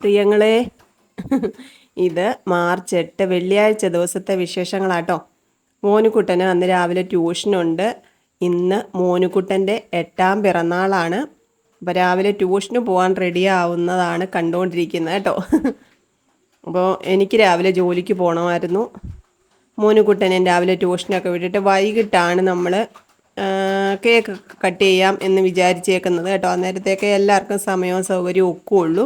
പ്രിയങ്ങളെ ഇത് മാർച്ച് എട്ട് വെള്ളിയാഴ്ച ദിവസത്തെ വിശേഷങ്ങളാട്ടോ. മോനുക്കുട്ടന് അന്ന് രാവിലെ ട്യൂഷനുണ്ട്. ഇന്ന് മോനുക്കുട്ടന്റെ എട്ടാം പിറന്നാളാണ്. അപ്പോൾ രാവിലെ ട്യൂഷന് പോകാൻ റെഡി ആവുന്നതാണ് കണ്ടുകൊണ്ടിരിക്കുന്നത് കേട്ടോ. അപ്പോൾ എനിക്ക് രാവിലെ ജോലിക്ക് പോകണമായിരുന്നു മോനുകുട്ടനെ രാവിലെ ട്യൂഷനൊക്കെ വിട്ടിട്ട് വൈകിട്ടാണ് നമ്മൾ കേക്ക് കട്ട് ചെയ്യാം എന്ന് വിചാരിച്ചേക്കുന്നത് കേട്ടോ. അന്നേരത്തേക്ക് എല്ലാവർക്കും സമയവും സൗകര്യവും ഒക്കെ ഉള്ളൂ.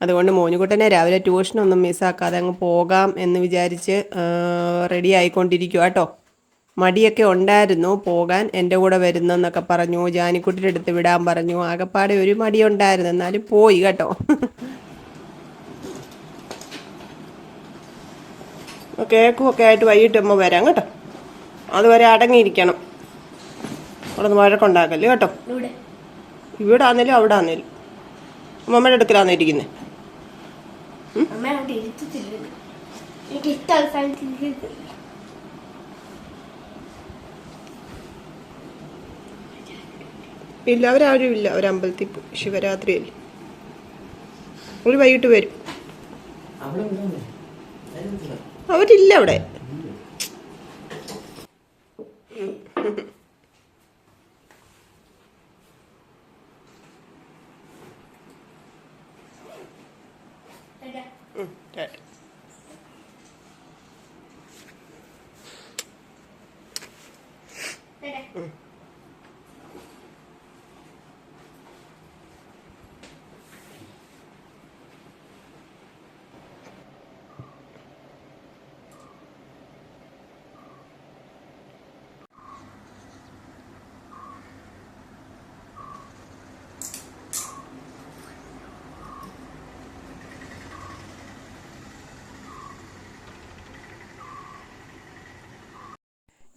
അതുകൊണ്ട് മോനുകുട്ടനെ രാവിലെ ട്യൂഷനൊന്നും മിസ്സാക്കാതെ അങ്ങ് പോകാം എന്ന് വിചാരിച്ച് റെഡി ആയിക്കൊണ്ടിരിക്കുക കേട്ടോ മടിയൊക്കെ ഉണ്ടായിരുന്നു പോകാൻ എന്റെ കൂടെ വരുന്നെന്നൊക്കെ പറഞ്ഞു ജാനിക്കുട്ടിയുടെ അടുത്ത് വിടാൻ പറഞ്ഞു. ആകെപ്പാടെ ഒരു മടി ഉണ്ടായിരുന്നു എന്നാലും പോയി കേട്ടോ. കേക്കും ഒക്കെ ആയിട്ട് വൈകിട്ട് അമ്മ വരാം കേട്ടോ. അതുവരെ അടങ്ങിയിരിക്കണം. അവിടെ നിന്ന് വഴക്കുണ്ടാക്കല്ലേ കേട്ടോ. ഇവിടെ ഇവിടെ ആന്നേലും അവിടെ ആന്നേലും അമ്മമ്മയുടെ അടുക്കലാന്ന് ഇരിക്കുന്നത് അമ്മ അവിടെ ഇരുത്തിട്ടില്ല എനിക്ക് സ്ഥലത്ത് ഇരുത്തി. ഇല്ല അവരാരും ഇല്ല. അവർ അമ്പലത്തിൽ പോയി ശിവരാത്രിയല്ലേ. ഒരു വൈകിട്ട് വരും. അവരില്ല അവിടെ.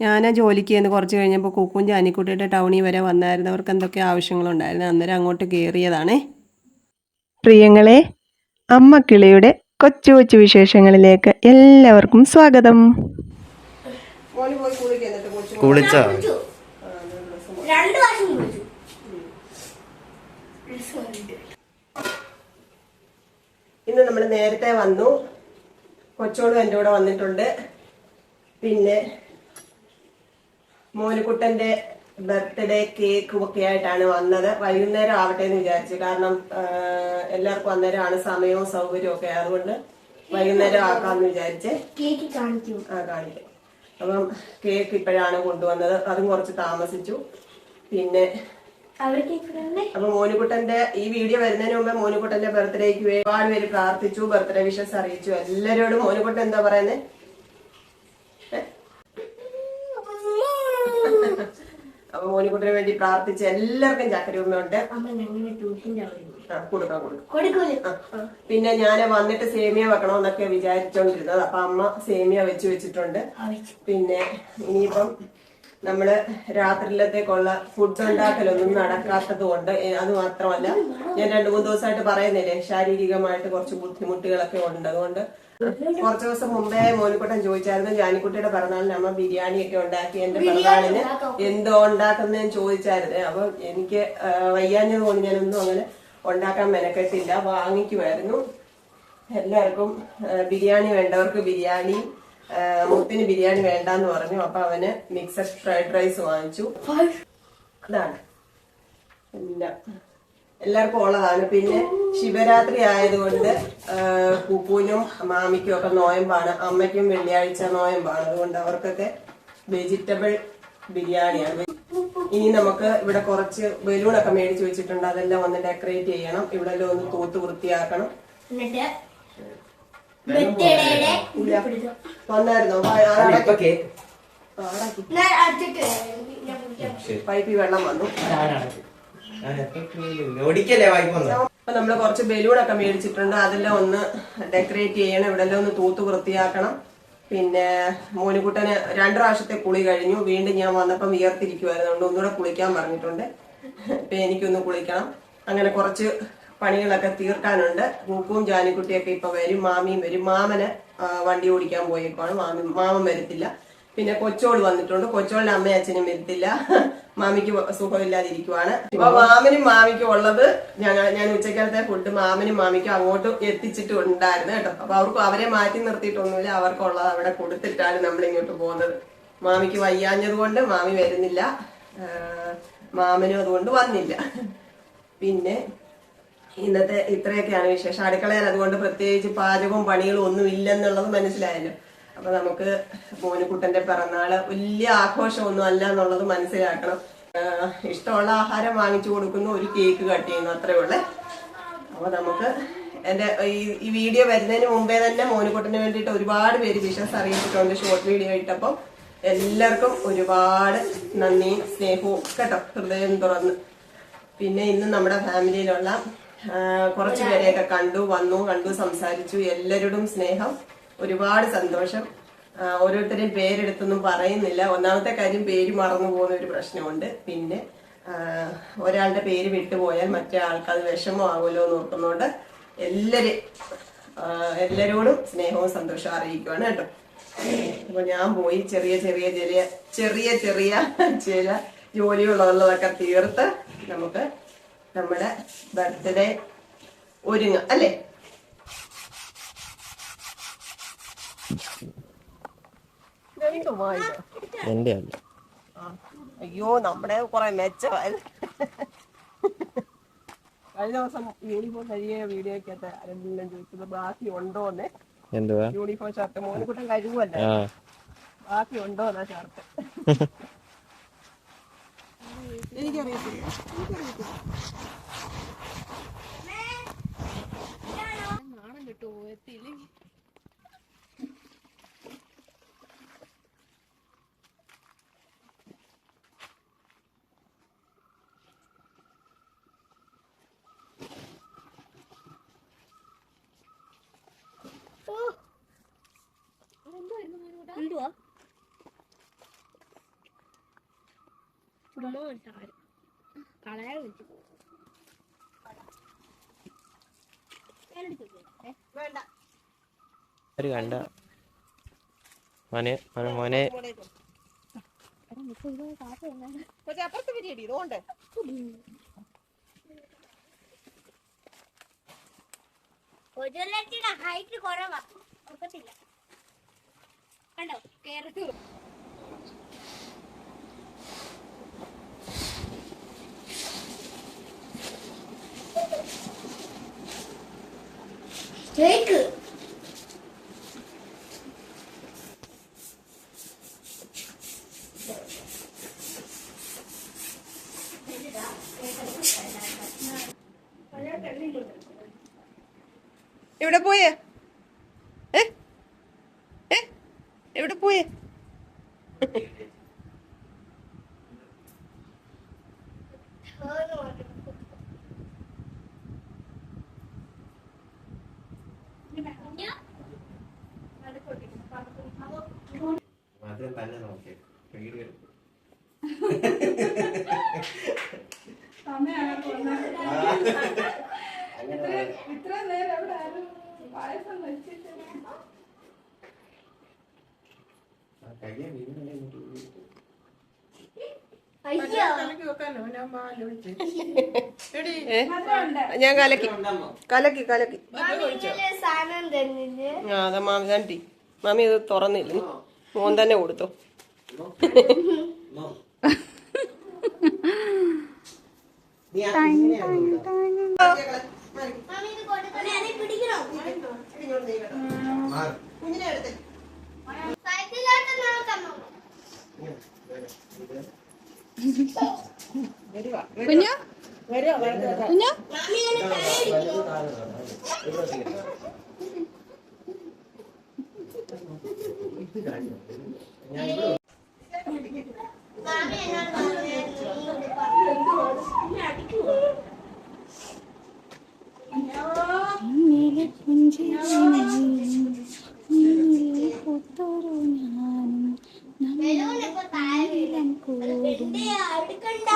ഞാൻ ജോലിക്ക് ചെന്ന് കുറച്ച് കഴിഞ്ഞപ്പോൾ കുക്കും ജാനിക്കുട്ടിയുടെ ടൗണിൽ വരെ വന്നായിരുന്നു. അവർക്ക് എന്തൊക്കെ ആവശ്യങ്ങളുണ്ടായിരുന്നു. അന്നേരം അങ്ങോട്ട് കയറിയതാണേ പ്രിയങ്ങളെ അമ്മ കിളിയുടെ കൊച്ചു കൊച്ചു വിശേഷങ്ങളിലേക്ക് എല്ലാവർക്കും സ്വാഗതം. കുളിച്ചോ. ഇന്ന് നമ്മൾ നേരത്തെ വന്നു. കൊച്ചോളും എന്റെ കൂടെ വന്നിട്ടുണ്ട്. പിന്നെ മോനുകുട്ടന്റെ ബർത്ത്ഡേ കേക്കും ഒക്കെ ആയിട്ടാണ് വന്നത്. വൈകുന്നേരം ആവട്ടെ എന്ന് വിചാരിച്ചു. കാരണം എല്ലാവർക്കും അന്നേരമാണ് സമയവും സൗകര്യവും ഒക്കെ അതുകൊണ്ട് വൈകുന്നേരം ആക്കാമെന്ന് വിചാരിച്ച് കേക്ക് കാണിക്കൂ. ആ കാണിക്കും. അപ്പം കേക്ക് ഇപ്പോഴാണ് കൊണ്ടുവന്നത്. അതും കുറച്ച് താമസിച്ചു. പിന്നെ അപ്പൊ മോനുകുട്ടന്റെ ഈ വീഡിയോ വരുന്നതിന് മുമ്പ് മോനുകുട്ടന്റെ ബർത്ത്ഡേക്ക് ഒരുപാട് പേര് പ്രാർത്ഥിച്ചു ബർത്ത്ഡേ വിഷസ് അറിയിച്ചു. എല്ലാരോടും മോനുകുട്ടൻ എന്താ പറയുന്നത് അപ്പൊ മോനുകുട്ടന് വേണ്ടി പ്രാർത്ഥിച്ച എല്ലാവർക്കും ഇരുന്നു. കൊടുക്കാം കൊടുക്കാം. പിന്നെ ഞാൻ വന്നിട്ട് സേമിയ വെക്കണമെന്നൊക്കെ വിചാരിച്ചോണ്ടിരുന്നത്. അപ്പൊ അമ്മ സേമിയ വെച്ച് വെച്ചിട്ടുണ്ട്. പിന്നെ ഇനിയിപ്പം നമ്മൾ രാത്രിയിലത്തേക്കുള്ള ഫുഡ് ഉണ്ടാക്കലൊന്നും നടക്കാത്തത് കൊണ്ട് അത് മാത്രമല്ല ഞാൻ രണ്ടു മൂന്ന് ദിവസമായിട്ട് പറയുന്നില്ലേ ശാരീരികമായിട്ട് കുറച്ച് ബുദ്ധിമുട്ടുകളൊക്കെ ഉണ്ട്. അതുകൊണ്ട് കുറച്ച് ദിവസം മുമ്പേ മോനിക്കുട്ടൻ ചോദിച്ചായിരുന്നു ജാനിക്കുട്ടിയുടെ പിറന്നാളിന് അമ്മ ബിരിയാണി ഒക്കെ ഉണ്ടാക്കി എന്റെ പിറന്നാളിന് എന്തോ ഉണ്ടാക്കുന്നതെന്ന് ചോദിച്ചായിരുന്നു. അപ്പൊ എനിക്ക് വയ്യാഞ്ഞ വയ്യാഞ്ഞത് കൊണ്ട് ഞാനൊന്നും അങ്ങനെ ഉണ്ടാക്കാൻ മെനക്കെട്ടില്ല. വാങ്ങിക്കുമായിരുന്നു. എല്ലാവർക്കും ബിരിയാണി വേണ്ടവർക്ക് ബിരിയാണി മുത്തിന് ബിരിയാണി വേണ്ടെന്ന് പറഞ്ഞു. അപ്പൊ അവന് മിക്സഡ് ഫ്രൈഡ് റൈസ് വാങ്ങിച്ചു. അതാണ്. എല്ലാം. എല്ലാവർക്കും ഉള്ളതാണ്. പിന്നെ ശിവരാത്രി ആയതുകൊണ്ട് കുക്കുവിനും മാമിക്കും ഒക്കെ നോയമ്പാണ്. അമ്മയ്ക്കും വെള്ളിയാഴ്ച നോയമ്പാണ്. അതുകൊണ്ട് അവർക്കൊക്കെ വെജിറ്റബിൾ ബിരിയാണിയാണ്. ഇനി നമുക്ക് ഇവിടെ കുറച്ച് ബലൂണൊക്കെ മേടിച്ചു വെച്ചിട്ടുണ്ട്. അതെല്ലാം ഒന്ന് ഡെക്കറേറ്റ് ചെയ്യണം. ഇവിടെ എല്ലാം ഒന്ന് തൂത്ത് വൃത്തിയാക്കണം. വന്നായിരുന്നോ? പൈപ്പിൽ വെള്ളം വന്നു. ഓടിക്കല്ലേ അപ്പൊ നമ്മൾ കുറച്ച് ബലൂണൊക്കെ മേടിച്ചിട്ടുണ്ട്. അതെല്ലാം ഒന്ന് ഡെക്കറേറ്റ് ചെയ്യണം. ഇവിടെ ഒന്ന് തൂത്ത് വൃത്തിയാക്കണം. പിന്നെ മോനുകുട്ടന് രണ്ടു പ്രാവശ്യത്തെ കുളി കഴിഞ്ഞു. വീണ്ടും ഞാൻ വന്നപ്പം വിയർത്തിരിക്കുവായിരുന്നു. അതുകൊണ്ട് ഒന്നുകൂടെ കുളിക്കാൻ പറഞ്ഞിട്ടുണ്ട്. ഇപ്പൊ എനിക്കൊന്ന് കുളിക്കണം. അങ്ങനെ കുറച്ച് പണികളൊക്കെ തീർക്കാനുണ്ട്. ഗൂക്കും ജാനിക്കുട്ടിയൊക്കെ ഇപ്പൊ വരും. മാമിയും വരും. മാമന് വണ്ടി ഓടിക്കാൻ പോയേക്കാണ് മാമി മാമൻ വരത്തില്ല. പിന്നെ കൊച്ചോട് വന്നിട്ടുണ്ട്. കൊച്ചോളിന്റെ അമ്മയും അച്ഛനും വരുത്തില്ല. മാമിക്ക് സുഖമില്ലാതിരിക്കുവാണ്. അപ്പൊ മാമനും മാമിക്കും ഉള്ളത് ഞങ്ങൾ ഞാൻ ഉച്ചക്കാലത്തെ ഫുഡ് മാമനും മാമിക്കും അങ്ങോട്ട് എത്തിച്ചിട്ട് ഉണ്ടായിരുന്നു കേട്ടോ. അപ്പൊ അവർക്ക് അവരെ മാറ്റി നിർത്തിയിട്ടൊന്നുമില്ല. അവർക്കുള്ളത് അവിടെ കൊടുത്തിട്ടാണ് നമ്മൾ ഇങ്ങോട്ട് പോകുന്നത്. മാമിക്ക് വയ്യാഞ്ഞത് കൊണ്ട് മാമി വരുന്നില്ല. മാമനും അതുകൊണ്ട് വന്നില്ല. പിന്നെ ഇന്നത്തെ ഇത്രയൊക്കെയാണ് വിശേഷം. അടുക്കളയിൽ അതുകൊണ്ട് പ്രത്യേകിച്ച് പാചകവും പണികളും ഒന്നും ഇല്ലെന്നുള്ളത് മനസ്സിലായല്ലോ. അപ്പൊ നമുക്ക് മോനുകുട്ടന്റെ പിറന്നാൾ വലിയ ആഘോഷമൊന്നും അല്ല എന്നുള്ളത് മനസ്സിലാക്കണം. ഇഷ്ടമുള്ള ആഹാരം വാങ്ങിച്ചു കൊടുക്കുന്നു ഒരു കേക്ക് കട്ട് ചെയ്യുന്നു അത്രേ ഉള്ളേ. അപ്പൊ നമുക്ക് എന്റെ ഈ വീഡിയോ വരുന്നതിന് മുമ്പേ തന്നെ മോനുകുട്ടന് വേണ്ടിയിട്ട് ഒരുപാട് പേര് വിശ്വാസം അറിയിച്ചിട്ടുണ്ട് ഷോർട്ട് വീഡിയോ ഇട്ടപ്പം. എല്ലാവർക്കും ഒരുപാട് നന്ദിയും സ്നേഹവും കേട്ടോ ഹൃദയം തുറന്ന്. പിന്നെ ഇന്ന് നമ്മുടെ ഫാമിലിയിലുള്ള കുറച്ച് പേരെയൊക്കെ കണ്ടു വന്നു കണ്ടു സംസാരിച്ചു എല്ലാവരോടും സ്നേഹം. ഒരുപാട് സന്തോഷം. ഓരോരുത്തരെയും പേരെടുത്തൊന്നും പറയുന്നില്ല. ഒന്നാമത്തെ കാര്യം പേര് മറന്നു പോകുന്ന ഒരു പ്രശ്നമുണ്ട്. പിന്നെ ഒരാളുടെ പേര് വിട്ടുപോയാൽ മറ്റേ ആൾക്ക് അത് വിഷമമാകുമല്ലോ എന്ന് ഓർക്കുന്നതുകൊണ്ട് എല്ലാരും എല്ലാവരോടും സ്നേഹവും സന്തോഷവും അറിയിക്കുവാണ് കേട്ടോ. അപ്പൊ ഞാൻ പോയി ചെറിയ ചെറിയ ചെറിയ ചെറിയ ചെറിയ ചില ജോലികളുള്ളതൊക്കെ തീർത്ത് നമുക്ക് നമ്മുടെ ബർത്ത്ഡേ ഒരുങ്ങ. അല്ലേ? എന്റെ അല്ല അയ്യോ നമ്മുടെ കുറെ മെച്ചമായി കഴിഞ്ഞ ദിവസം യൂണിഫോം കഴിയ വീഡിയോക്കകത്ത് ആരെങ്കിലും ചോദിച്ചത് ബാക്കി ഉണ്ടോന്ന്. എന്തുവാ? യൂണിഫോം ഷർട്ട് മോനിക്കുട്ടൻ കഴിവുമല്ല ആ. ബാക്കി ഉണ്ടോ എന്നാ ഷർട്ട് എനിക്കറിയത്തില്ല. എന്തുവാ? ചുമ്മാ സാരം കളയാൻ വെച്ചു വേണ്ട. ഒരു കണ്ട. മോനെ മോനെ മോനെ. അപ്പുറത്ത് വരികടി ഇതുകൊണ്ട് ഒരു ലക്ഷയുടെ ഹൈറ്റ് കുറവാ. ഒക്കത്തില്ല. കണ്ടോ? കേരളത്തിൽ. കേക്ക്. എവിടെ പോയേ ഏ ഏ എവിടെ പോയേ? തന്നെ നോക്കിയ. ഇത്ര നേരം അവിടെ ആരും പായസം വെച്ചിട്ടില്ല കഴിയാൻ വീഡിയോ അയ്യോ കലക്കി വെക്കാനോ ഞാൻ കലക്കി. കലക്കി കലക്കി. ആ അതാ മാമി കണ്ടി. മാമി ഇത് തുറന്നില്ല. മോൻ തന്നെ കൊടുത്തു. പിടിക്കണോ? കുഞ്ഞു? കുഞ്ഞു? മാമി ഇങ്ങനെ തലയിടിക്കുന്നു മാമി എന്നോട് പറഞ്ഞായിരുന്നു നീ ഇത് പറഞ്ഞു. എന്നെ അടിക്കുവോ? ബലൂൺ ഇപ്പൊ താഴെ വീഴും. അത് വെണ്ടയാ, എടുക്കണ്ട.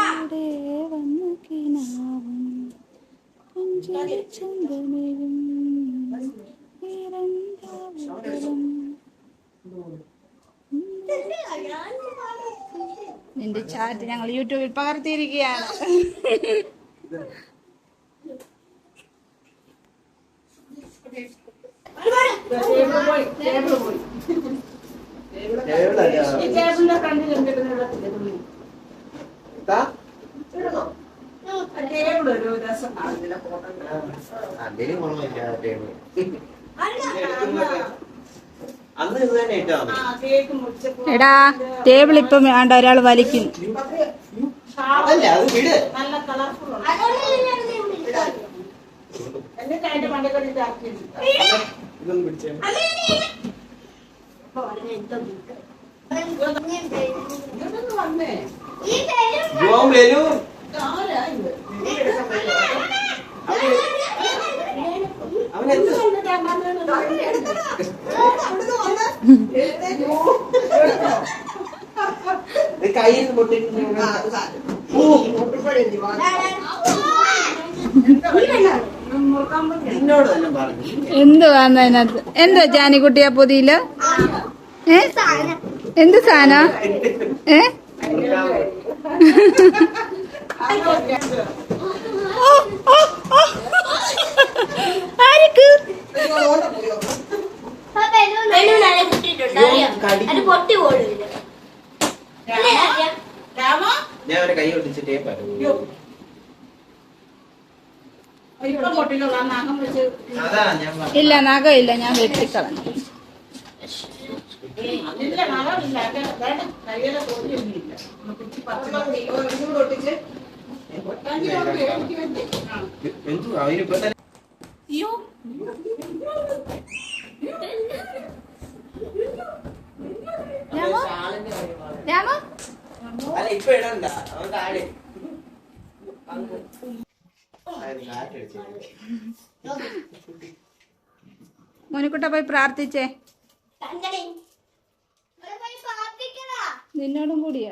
ഇതെന്ത് നിന്റെ ഞങ്ങൾ യൂട്യൂബിൽ പകർത്തിയിരിക്കുകയാണ് അതിന് ഗുണമില്ല ടേബിൾ അന്ന് ഇത് തന്നെ ഇട്ടാ മതി എടാ ടേബിൾ ഇപ്പം വേണ്ട ഒരാൾ വലിക്കും. ജോം കയ്യിൽ പൊട്ടിട്ട് എന്തുവാന്ന് അതിനകത്ത്? എന്താ ജാനിക്കുട്ടിയാ പൊതിയിൽ? ഏ? എന്ത് സാന ഏ. ആർക്ക് അത് പൊട്ടി പോടില്ല ഞാൻ അവരെ കൈ ഒട്ടിച്ച് അതാ ഞാൻ പറഞ്ഞത്. ഇല്ല ഞാൻ വെട്ടിക്കളഞ്ഞു. എന്തുവാ അവരിപ്പോ രാമ കാറ്റടിച്ചു മോനിക്കുട്ട പോയി പ്രാർത്ഥിച്ചേ നിന്നോടും കൂടിയാ.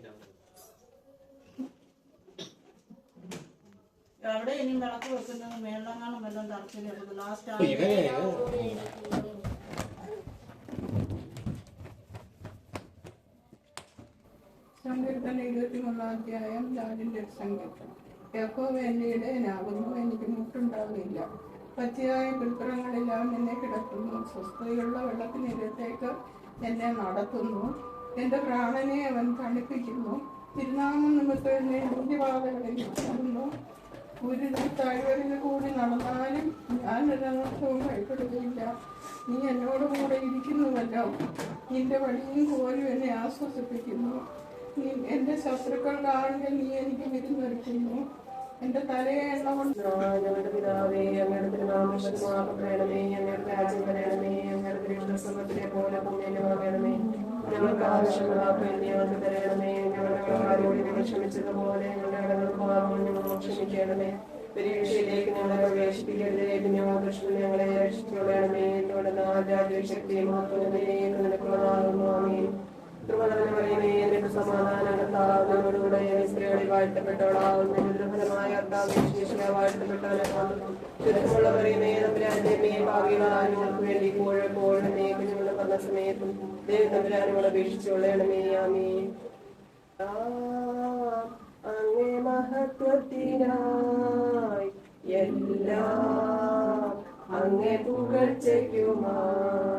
അവിടെ ഇനി വിളക്ക് വെക്കുന്നത് മേളങ്ങാനും വല്ലതും ലാസ്റ്റ് ഇവനെ സങ്കീർത്തന ഇരുപത്തിമൂന്നാം അധ്യായം ദാരിന്റെ സങ്കീർത്തനം യഹോവ എനിക്ക് മുട്ടുണ്ടാവുകയില്ല. പച്ചയായ പുൽപ്പുറങ്ങളെല്ലാം എന്നെ കിടത്തുന്നു. സ്വസ്ഥതയുള്ള വെള്ളത്തിനിരത്തേക്ക് എന്നെ നടത്തുന്നു. എന്റെ പ്രാണനെ അവൻ തണുപ്പിക്കുന്നു. തിരുനാമം നിമിത്തം എന്നെ നീതിവാദങ്ങളിൽ നടന്നു ഒരു താഴ്വരയിൽ കൂടി നടന്നാലും ഞാൻ ഒരനർത്ഥവും ഭയപ്പെടുകയില്ല. നീ എന്നോട് കൂടെ ഇരിക്കുന്നുവല്ലോ. നിന്റെ വഴിയും പോലും എന്നെ ആശ്വസിപ്പിക്കുന്നു. നീ എന്റെ ശത്രുക്കൾ കാണുക നീ എനിക്ക് വിരുന്നൊരുക്കുന്നു എന്റെ തലയെ എണ്ണ കൊണ്ട് ഞങ്ങളുടെ പിതാവേ അങ്ങയുടെ തിരുനാമം പരിശുദ്ധമാക്കപ്പെടണമേ അങ്ങയുടെ രാജ്യം വരണമേ അങ്ങയുടെ തിരുവനന്തപുരം സമത്തിലെ പോലെ പുണ്യമാകണമേ ഞങ്ങൾക്ക് ആവശ്യമുള്ള വേണ്ടി ഞങ്ങൾക്ക് തരണമേ. ഞങ്ങളുടെ കടക്കാരോട് ഞങ്ങൾ ക്ഷമിച്ചതുപോലെ ഞങ്ങളുടെ കടങ്ങൾ മാറുമ്പോൾ ഞങ്ങൾ ക്ഷമിക്കണമേ. പരീക്ഷയിലേക്ക് ഞങ്ങളെ പ്രവേശിപ്പിക്കരുതേ. ഞങ്ങൾ കൃഷ്ണൻ ഞങ്ങളെ രക്ഷിച്ചുകൊള്ളണമേ. എന്നോട് നാജാതി ശക്തി മാത്രമേ നിനക്കുള്ളതാകുന്നു. അമീൻ കൃപണമേ നിനക്ക് സമാധാനം കർത്താവിനോടുകൂടെ സ്ത്രീകളിൽ വാഴ്ത്തപ്പെട്ടവളാവുന്ന ദുർഫലമായ കർത്താവിനെ വാഴ്ത്തപ്പെട്ടവനാകുന്നു ചുരുക്കമുള്ള പറയുമേ തമ്പുരാന്റെ ഭാവികളായ ഞങ്ങൾക്ക് വേണ്ടി ഇപ്പോഴെപ്പോഴും പറഞ്ഞ സമയത്തും ദൈവം തമ്പുരാനോട് അപേക്ഷിച്ചുകൊള്ളണമേ ആമേ. അങ്ങേ മഹത്വത്തിനായി എല്ലാ അങ്ങേ പുകഴ്ചയ്ക്കുമായി.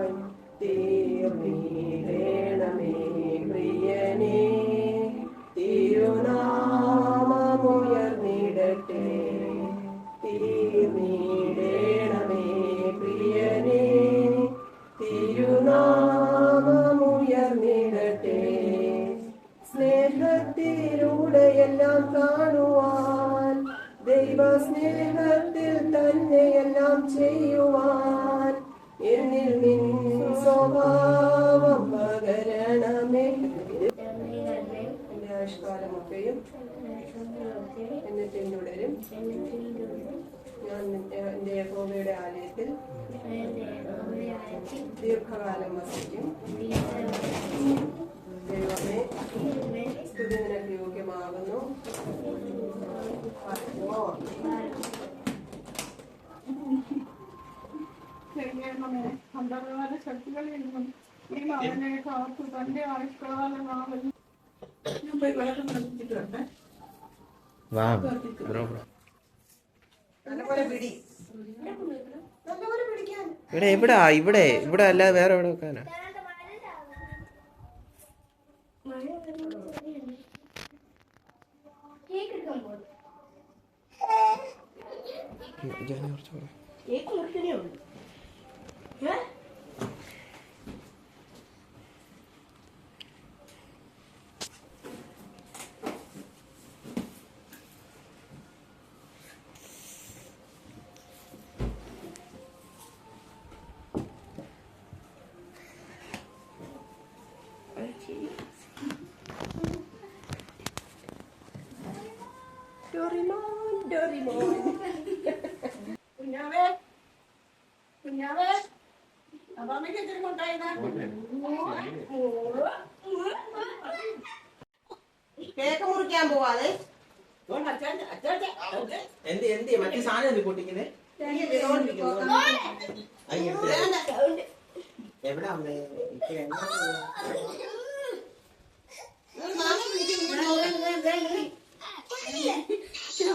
ദീർഘകാലം വസിക്കും. ദൈവമേ സ്തുതി നിനക്ക് യോഗ്യമാകുന്നു അന്ധകാര ശക്തികളിൽ നിന്നും ഈ മകനെ കാത്തു തന്റെ ആയുഷ്കാലനാമൽ ഞാൻ പോയി വെള്ളം നിർത്തിച്ചിട്ടുണ്ട് വാ നല്ലപോലെ പിടി ഇവിടെ എവിടാ? ഇവിടെ. ഇവിടെ അല്ലാതെ വേറെ എവിടെ വെക്കാനാ? ജാനി കുറച്ച് പറ. ഡോറിമോൻ ഡോറിമോൻ കുഞ്ഞാവേ കുഞ്ഞാവേ. അതാണെങ്കിൽ ഇത്തിരി കൊണ്ടായിരുന്നേ കേക്ക് മുറിക്കാൻ പോവാതെ. എന്ത് എന്ത് മറ്റേ സാധനം പൊട്ടിക്കുന്നേ? അയ്യോ, എവിടെ അമ്മേ ഇപ്പൊ എങ്ങോട്ടാ പോവാ? കേക്ക് മുറിക്കാൻ പോവാണ് വീഡിയോ അയ്യോ ഇത് എങ്ങോട്ടാ കേക്കിനകത്ത് വീഴും കേട്ടോ.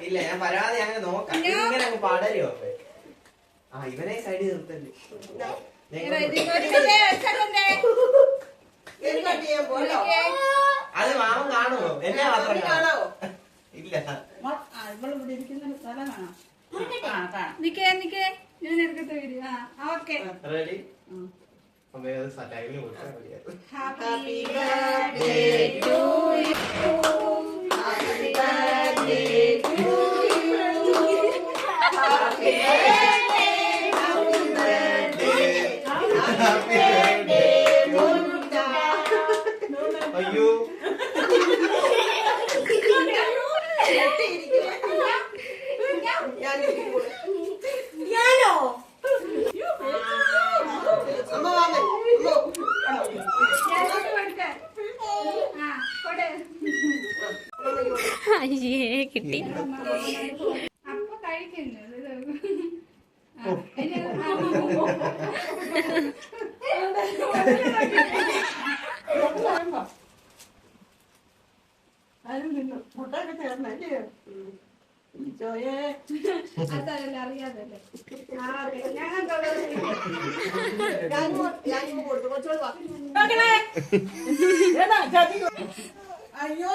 ഇല്ല ഞാൻ പരാതി അങ്ങനെ നോക്കാം. ഇങ്ങനെ അങ്ങ് പടരുമോ അപ്പൊ ആ ഇവനെ സൈഡിൽ നിർത്തല്ലേ അത് മാമൻ കാണുമോ? എന്നെ മാത്രം കാണാവോ ഇല്ല. ഇവിടെ ഇരിക്കുന്ന സ്ഥലം കാണാം. നിക്കേ നിക്കേ. ഞാൻ എടുക്കത്തെ വരും ആ ഓക്കെ. റെഡി? അത് ടൈമിന് കൊടുത്താൽ മതിയായിരുന്നു. Happy birthday to happy birthday to happy birthday happy birthday അയ്യോ ഞാൻ ഇരിക്കൂടെ. ഞാനോ അമ്മ വാമൻ അയ്യേ കിട്ടി അപ്പൊ കഴിക്കുന്നത് ആരും നിന്നു മുട്ടൊക്കെ ചേർന്നല്ലേ ചോയേ അതല്ല അറിയാതല്ലേ ഞാനും ഞാനും കൊടുത്തു കൊച്ചോട് വാ ഏതാ ചതി അയ്യോ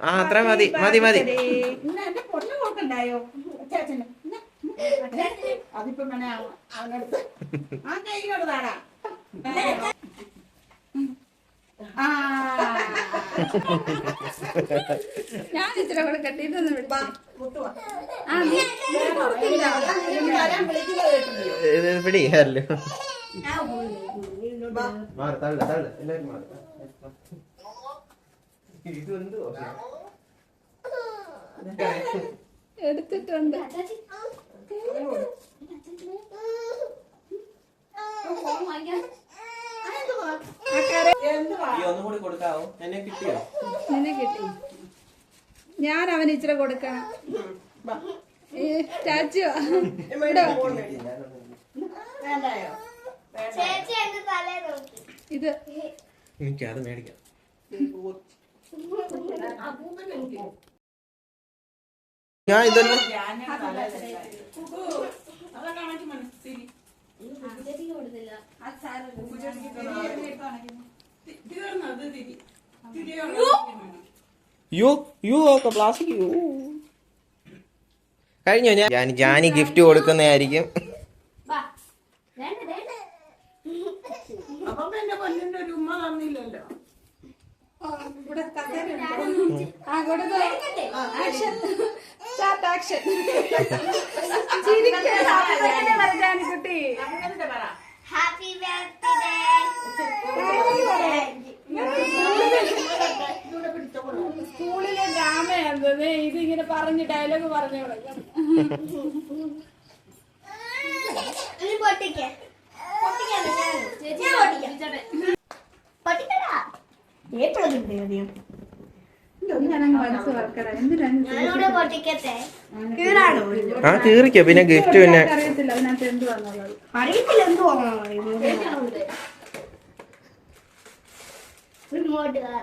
ആ അത്ര മതി മതി മതി. ഞാൻ ഇച്ചിരി കൂടെ കെട്ടിട്ടൊന്നും വിളിച്ചു. പിടി? എന്തുവാ? എടുത്തിട്ടുണ്ട് ഒന്നും കൂടി കൊടുക്കാവോ? എന്നെ കിട്ടിയോ? നിന്നെ കിട്ടി. ഞാൻ അവന് ഇച്ചിരി കൊടുക്കാം. സ്റ്റാച്ചു ഇത്. എനിക്ക് അത് മേടിക്കാം. ഞാൻ ഇതല്ലോ കൊടുത്തില്ല യോ യോ ഒക്കെ പ്ലാസ്റ്റിക് യോ കഴിഞ്ഞോ ഞാൻ? ജാനി ഗിഫ്റ്റ് കൊടുക്കുന്നതായിരിക്കും. ഹാപ്പി ബർത്ത്ഡേ സ്കൂളിലെ ഡ്രാമയാന്തത് ഇതിങ്ങനെ പറഞ്ഞ് ഡയലോഗ് പറഞ്ഞു ആ കീറിക്കോ. പിന്നെ ഗിഫ്റ്റ് പിന്നെ അറിയത്തില്ല. അതിനകത്ത് എന്ത് വന്നുള്ളത് അറിയത്തില്ല എന്ത് റിമോട്ട് കാർ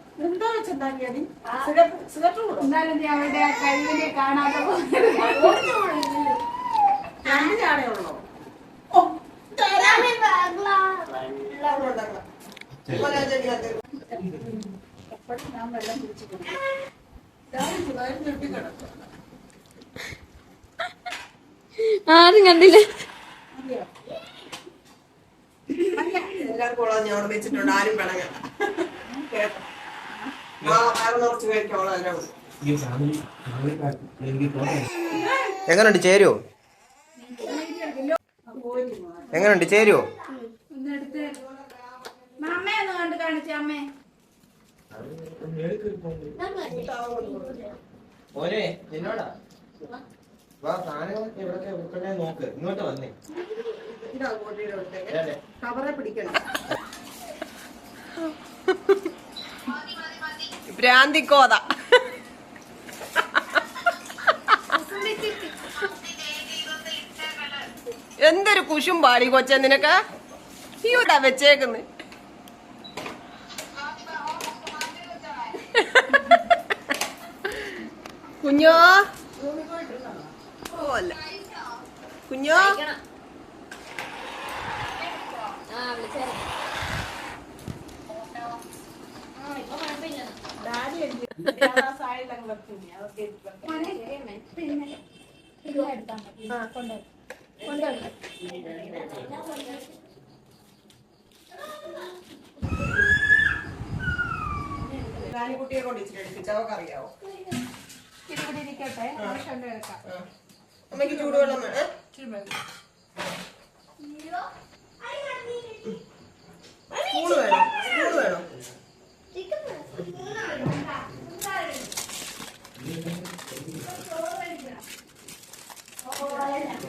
എന്താ വെച്ചുണ്ടാക്കിയത് എന്നാലും നീ അവരുടെ കഴിവിനെ കാണാതെ പോകരുത്. രണ്ട് ചാടയുള്ളോ എപ്പോഴും ഞാൻ വെള്ളം കുടിച്ചിട്ടുണ്ട്. ആരും കണ്ടില്ല. എല്ലാവർക്കും ഞാൻ അവിടെ വെച്ചിട്ടുണ്ട്. ആരും പിണങ്ങണ്ട എങ്ങനുണ്ട് ചേരുവോ എങ്ങനുണ്ട് ചേരുവോ നിന്നോടാ. വാ സാധനങ്ങളൊക്കെ എവിടൊക്കെ വെക്കണ്ടേ നോക്ക്. ഇങ്ങോട്ട് വന്നേ. കവറെ പിടിക്കണം. ഭ്രാന്തിക്കോത. എന്തൊരു കുശും പാടി കൊച്ചെ നിനക്ക്? ഇയൂട്ടാ വെച്ചേക്കുന്നു. കുഞ്ഞോ? അല്ല കുഞ്ഞോ? കുട്ടിയെ കൊണ്ട് ഇച്ചിരി എടുപ്പിച്ച് അവർക്ക് അറിയാവോ? ഇതിവിടെ ഇരിക്കട്ടെ. ഞാൻ കൊണ്ടുവെക്കാം അമ്മയ്ക്ക് ചൂടുവെള്ളം വേണം. സ്പൂണ് വേണം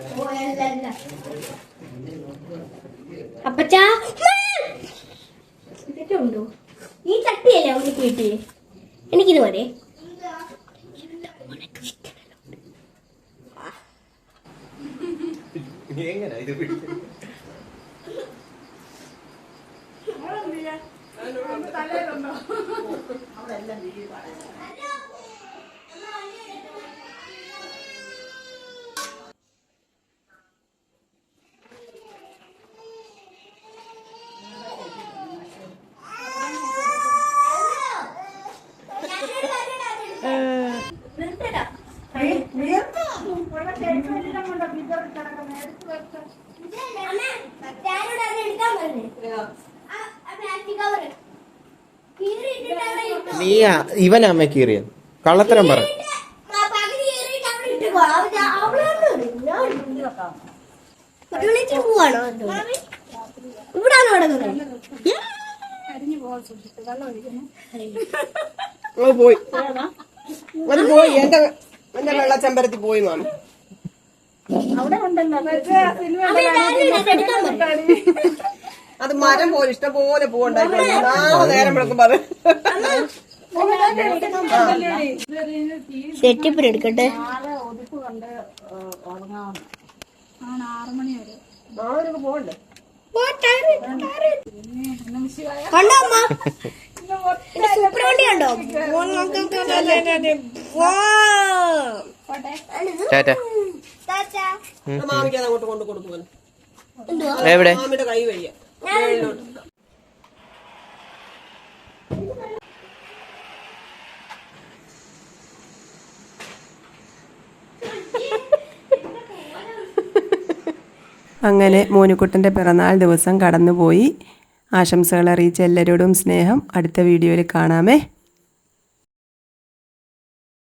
സ്പൂണ് വേണം അപ്പച്ചാ ഇതൊക്കെ ഉണ്ടോ ഈ ചട്ടിയല്ലേ അവർക്ക് കിട്ടി എനിക്കിത് മതി എങ്ങനെ ഇത് പിടിച്ചത് തലയിലുണ്ടോ നിർത്തടാ ഇവിടെ ചേച്ചിയെല്ലാം കൊണ്ട് ബിജോറി കിടക്കുന്ന എടുത്ത് വെച്ച അമ്മ ഞാനോട് അത് എടുക്കാൻ പറഞ്ഞേ പ്ലാസ്റ്റിക് കവർ കീറിയിട്ടിട്ടാണ് ഇട്ടു നീ ഇവൻ അമ്മ കീറിയത് കള്ളത്തരം പറ പകുതി കീറിയിട്ട് അവിടെ ഇട്ട് പോ വിളിച്ചു പോവാണോ ഇവിടാണോ കിടക്കുന്നത് അരിഞ്ഞു പോകാൻ സൂക്ഷിച്ചു കീറിയത്. കള്ളത്തരം പറ. പോയി. അത് പോയി. എന്റെ എന്റെ വെള്ളച്ചമ്പരത്തി പോയി മാമി പറഞ്ഞു. അത് മരം പോലെ ഇഷ്ടം പോലെ പൂവുണ്ടായി നേരം വിളക്കുമ്പോ അത്? സെറ്റപ്പിന് എടുക്കട്ടെ. നാളെ ഒതുപ്പ് കണ്ട് ഉറങ്ങാവുന്ന ആണ് ആറു മണി വരെ. നാളെ പോകണ്ടേ സൂപ്പർ വണ്ടി കണ്ടോ? എവിടെ മാമിയുടെ കൈ വഴിയാ അങ്ങനെ മോനുക്കുട്ടന്റെ പിറന്നാൾ ദിവസം കടന്നുപോയി. ആശംസകൾ അറിയിച്ച എല്ലാവരോടും സ്നേഹം. അടുത്ത വീഡിയോയിൽ കാണാമേ.